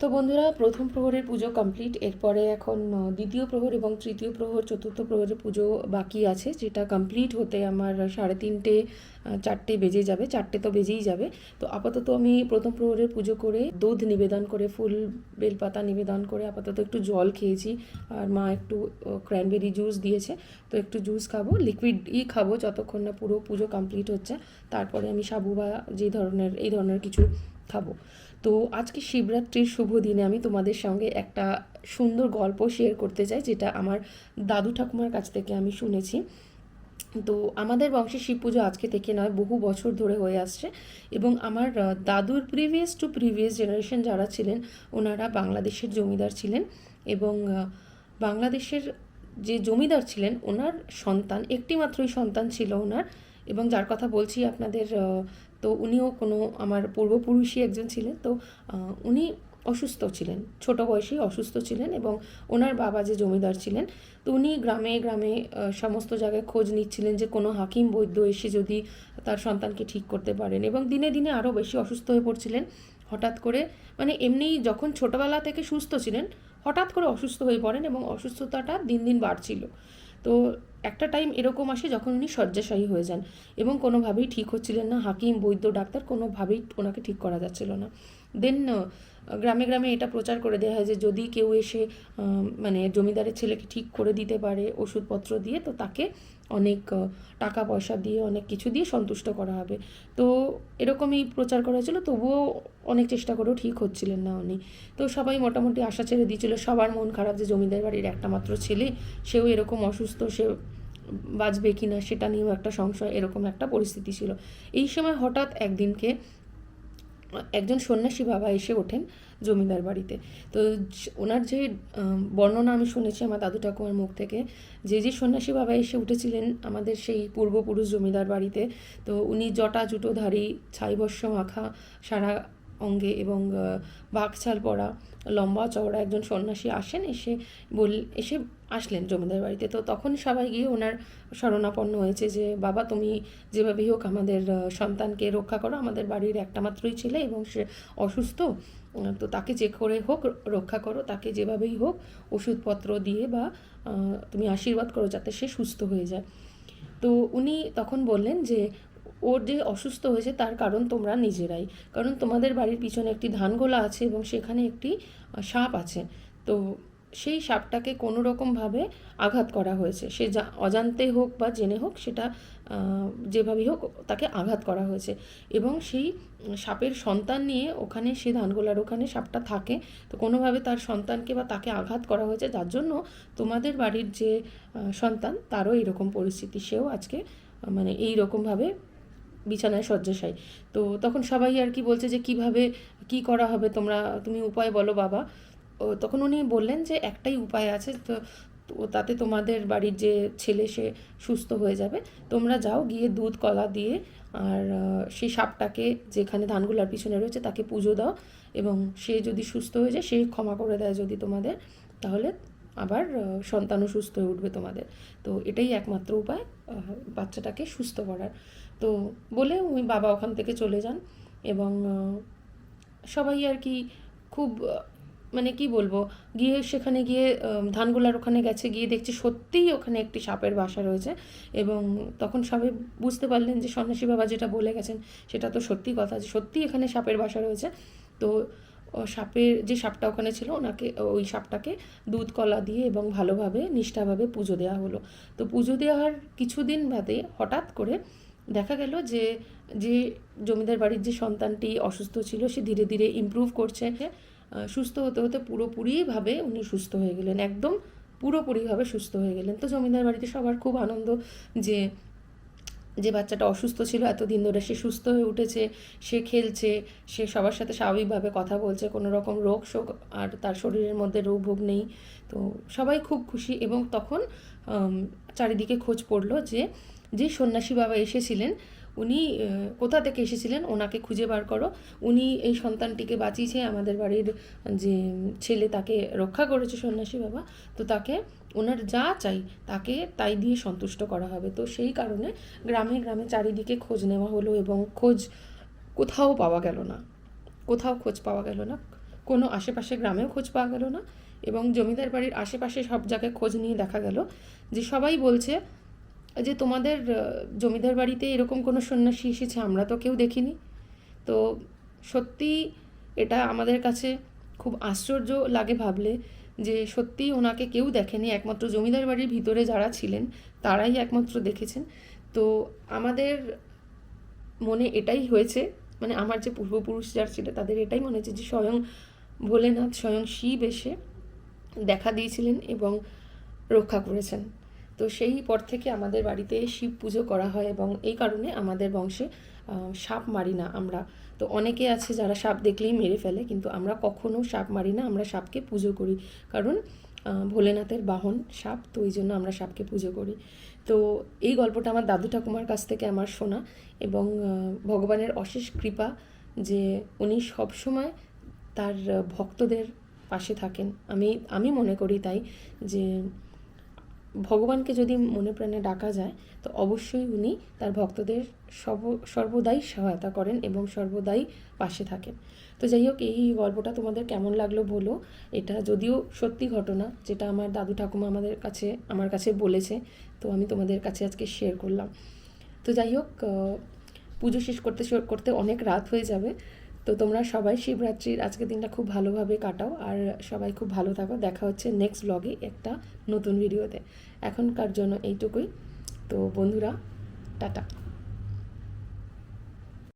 তো বন্ধুরা, প্রথম প্রহরের পুজো কমপ্লিট এরপরে এখন দ্বিতীয় প্রহর এবং তৃতীয় প্রহর, চতুর্থ প্রহরের পুজো বাকি আছে, যেটা কমপ্লিট হতে আমার সাড়ে তিনটে চারটে বেজে যাবে। চারটে তো বেজেই যাবে। তো আপাতত আমি প্রথম প্রহরের পুজো করে দুধ নিবেদন করে, ফুল, বেলপাতা নিবেদন করে আপাতত একটু জল খেয়েছি। আর মা একটু ক্র্যানবেরি জুস দিয়েছে। তো একটু জুস খাব লিকুইডই খাব যতক্ষণ না পুরো পুজো কমপ্লিট হচ্ছে। তারপরে আমি সাবু বা যে ধরনের, এই ধরনের কিছু খাব। তো আজকে শিবরাত্রির শুভ দিনে আমি তোমাদের সঙ্গে একটা সুন্দর গল্প শেয়ার করতে চাই, যেটা আমার দাদু ঠাকুমার কাছ থেকে আমি শুনেছি। তো আমাদের বংশে শিব পুজো আজকে থেকে নয়, বহু বছর ধরে হয়ে আসছে এবং আমার দাদুর প্রিভিয়াস টু প্রিভিয়াস জেনারেশন যারা ছিলেন, ওনারা বাংলাদেশের জমিদার ছিলেন এবং বাংলাদেশের যে জমিদার ছিলেন, ওনার সন্তান একটি মাত্রই সন্তান ছিল ওনার এবং যার কথা বলছি আপনাদের তো উনিও কোনো আমার পূর্বপুরুষই একজন ছিলেন। তো উনি অসুস্থ ছিলেন, ছোট বয়সেই অসুস্থ ছিলেন এবং ওনার বাবা যে জমিদার ছিলেন, তো উনি গ্রামে গ্রামে সমস্ত জায়গায় খোঁজ নিচ্ছিলেন যে কোনো হাকিম বৈদ্য এসে যদি তার সন্তানকে ঠিক করতে পারেন এবং দিনে দিনে আরও বেশি অসুস্থ হয়ে পড়ছিলেন। হঠাৎ করে মানে এমনি যখন ছোটবেলা থেকে সুস্থ ছিলেন, হঠাৎ করে অসুস্থ হয়ে পড়েন এবং অসুস্থতাটা দিন দিন বাড়ছিল। তো একটা টাইম এরকম আসে যখন উনি শয্যাশায়ী হয়ে যান এবং কোনোভাবেই ঠিক হচ্ছিলেন না। হাকিম, বৈদ্য, ডাক্তার কোনোভাবেই ওনাকে ঠিক করা যাচ্ছিল না। দেন গ্রামে গ্রামে এটা প্রচার করে দেওয়া হয় যে যদি কেউ এসে মানে জমিদারের ছেলেকে ঠিক করে দিতে পারে ওষুধপত্র দিয়ে, তো তাকে অনেক টাকা পয়সা দিয়ে, অনেক কিছু দিয়ে সন্তুষ্ট করা হবে। তো এরকমই প্রচার করা হয়েছিল, তবুও অনেক চেষ্টা করেও ঠিক হচ্ছিলেন না উনি। তো সবাই মোটামুটি আশা ছেড়ে দিয়েছিল, সবার মন খারাপ যে জমিদার বাড়ির একটা মাত্র ছেলে, সেও এরকম অসুস্থ, সে বাঁচবে কি না সেটা নিয়েও একটা সংশয়, এরকম একটা পরিস্থিতি ছিল। এই সময় হঠাৎ একদিনকে একজন সন্ন্যাসী বাবা এসে ওঠেন জমিদার বাড়িতে। তো ওনার যে বর্ণনা আমি শুনেছি আমার দাদু ঠাকুমার মুখ থেকে, যে যে সন্ন্যাসী বাবা এসে উঠেছিলেন আমাদের সেই পূর্বপুরুষ জমিদার বাড়িতে, তো উনি জটা, জুটোধারী ছাইবস্য মাখা, সারা অঙ্গে এবং বাঘছাল পরা লম্বা চওড়া একজন সন্ন্যাসী আসেন, এসে বল, এসে আসলেন জমিদার বাড়িতে। তো তখন সবাই গিয়ে ওনার শরণাপন্ন হয়েছে যে, বাবা, তুমি যেভাবেই হোক আমাদের সন্তানকে রক্ষা করো, আমাদের বাড়ির একটা মাত্রই ছেলে এবং সে অসুস্থ তো তাকে যে করে হোক রক্ষা করো, তাকে যেভাবেই হোক ওষুধপত্র দিয়ে বা তুমি আশীর্বাদ করো যাতে সে সুস্থ হয়ে যায়। তো উনি তখন বললেন যে ওর যে অসুস্থ হয়েছে তার কারণ তোমরা নিজেরাই। কারণ তোমাদের বাড়ির পিছনে একটি ধানগোলা আছে এবং সেখানে একটি সাপ আছে। তো সেই সাপটাকে কোনো রকমভাবে আঘাত করা হয়েছে। সে যা, অজান্তে হোক বা জেনে হোক সেটা যেভাবেই হোক তাকে আঘাত করা হয়েছে। এবং সেই সাপের সন্তান নিয়ে ওখানে সেই ধানগোলার ওখানে সাপটা থাকে। তো কোনোভাবে তার সন্তানকে বা তাকে আঘাত করা হয়েছে, যার জন্য তোমাদের বাড়ির যে সন্তান তারও এরকম পরিস্থিতি। সেও আজকে মানে এই রকমভাবে বিছানায় শয্যাশায়ী। তো তখন সবাই আর কি বলছে যে, কীভাবে, কি করা হবে তোমরা? তুমি উপায় বলো বাবা। তখন উনি বললেন যে, একটাই উপায় আছে, তো তো তাতে তোমাদের বাড়ির যে ছেলে সে সুস্থ হয়ে যাবে। তোমরা যাও গিয়ে দুধ, কলা দিয়ে আর সেই সাপটাকে যেখানে ধানগুলার পিছনে রয়েছে তাকে পুজো দাও এবং সে যদি সুস্থ হয়ে যায়, সে ক্ষমা করে দেয় যদি তোমাদের। তাহলে আবার সন্তানও সুস্থ হয়ে উঠবে তোমাদের। তো এটাই একমাত্র উপায় বাচ্চাটাকে সুস্থ করার। তো বলে উনি বাবা ওখান থেকে চলে যান এবং সবাই আর কি খুব মানে কি বলব, গিয়ে সেখানে গিয়ে ধানগোলার ওখানে গেছে, গিয়ে দেখছে সত্যিই ওখানে একটি সাপের বাসা রয়েছে এবং তখন সবাই বুঝতে পারলেন যে সন্ন্যাসী বাবা যেটা বলে গেছেন সেটা তো সত্যি কথা যে সত্যিই এখানে সাপের বাসা রয়েছে। তো সাপের যে সাপটা ওখানে ছিল ওনাকে, ওই সাপটাকে দুধ, কলা দিয়ে এবং ভালোভাবে নিষ্ঠাভাবে পুজো দেওয়া হলো। তো পুজো দেওয়ার কিছুদিন বাদে হঠাৎ করে দেখা গেল যে যে জমিদার বাড়ির যে সন্তানটি অসুস্থ ছিল, সে ধীরে ধীরে ইমপ্রুভ করছে। সুস্থ হতে হতে পুরোপুরিভাবে উনি সুস্থ হয়ে গেলেন, একদম পুরোপুরিভাবে সুস্থ হয়ে গেলেন। তো জমিদার বাড়িতে সবার খুব আনন্দ যে যে বাচ্চাটা অসুস্থ ছিল, এতদিন ধরে সে সুস্থ হয়ে উঠেছে, সে খেলছে, সে সবার সাথে স্বাভাবিকভাবে কথা বলছে, কোনো রকম রোগ শোক আর তার শরীরের মধ্যে রোগ ভোগ নেই। তো সবাই খুব খুশি এবং তখন চারিদিকে খোঁজ পড়ল যে যে সন্ন্যাসী বাবা এসেছিলেন, উনি কোথা থেকে এসেছিলেন ওনাকে খুঁজে বার করো। উনি এই সন্তানটিকে বাঁচিয়েছে আমাদের বাড়ির যে ছেলে, তাকে রক্ষা করেছে সন্ন্যাসী বাবা। তো তাকে, ওনার যা চাই, তাকে তাই দিয়ে সন্তুষ্ট করা হবে। তো সেই কারণে গ্রামে গ্রামে চারিদিকে খোঁজ নেওয়া হলো এবং খোঁজ কোথাও পাওয়া গেল না। কোথাও খোঁজ পাওয়া গেল না। কোনো আশেপাশে গ্রামেও খোঁজ পাওয়া গেল না। এবং জমিদার বাড়ির আশেপাশে সব জায়গায় খোঁজ নিয়ে দেখা গেল যে সবাই বলছে যে তোমাদের জমিদার বাড়িতে এরকম কোনো সন্ন্যাসী এসেছে? আমরা তো কেউ দেখিনি। তো সত্যি এটা আমাদের কাছে খুব আশ্চর্য লাগে ভাবলে যে সত্যি ওনাকে কেউ দেখেনি। একমাত্র জমিদার বাড়ির ভিতরে যারা ছিলেন, তারাই একমাত্র দেখেছেন। তো আমাদের মনে এটাই হয়েছে মানে আমার যে পূর্বপুরুষ যারা ছিল, তাদের এটাই মনে হয়েছে যে স্বয়ং ভোলেনাথ, স্বয়ং শিব এসে দেখা দিয়েছিলেন এবং রক্ষা করেছেন। তো সেই পর থেকে আমাদের বাড়িতে শিব পুজো করা হয় এবং এই কারণে আমাদের বংশে সাপ মারি না আমরা। তো অনেকে আছে যারা সাপ দেখলেই মেরে ফেলে, কিন্তু আমরা কখনো সাপ মারি না, আমরা সাপকে পুজো করি। কারণ ভোলেনাথের বাহন সাপ, তো ওই জন্য আমরা সাপকে পুজো করি। তো এই গল্পটা আমার দাদু ঠাকুমার কাছ থেকে আমার শোনা এবং ভগবানের অশেষ কৃপা যে উনি সবসময় তার ভক্তদের পাশে থাকেন। আমি আমি মনে করি তাই যে ভগবানকে যদি মনে প্রাণে ডাকা যায়, তো অবশ্যই উনি তার ভক্তদের সর্ব সর্বদাই সহায়তা করেন এবং সর্বদাই পাশে থাকেন। তো যাই হোক, এই গল্পটা তোমাদের কেমন লাগল বলো। এটা যদিও সত্যি ঘটনা, যেটা আমার দাদু ঠাকুমা আমাদের কাছে, আমার কাছে বলেছে, তো আমি তোমাদের কাছে আজকে শেয়ার করলাম। তো যাই হোক পুজো শেষ করতে করতে অনেক রাত হয়ে যাবে। তো তোমরা সবাই শিবরাত্রির আজকের দিনটা খুব ভালোভাবে কাটাও আর সবাই খুব ভালো থাকো। দেখা হচ্ছে নেক্সট ব্লগে একটা নতুন ভিডিওতে এখনকার জন্য এইটুকুই। তো বন্ধুরা, টাটা।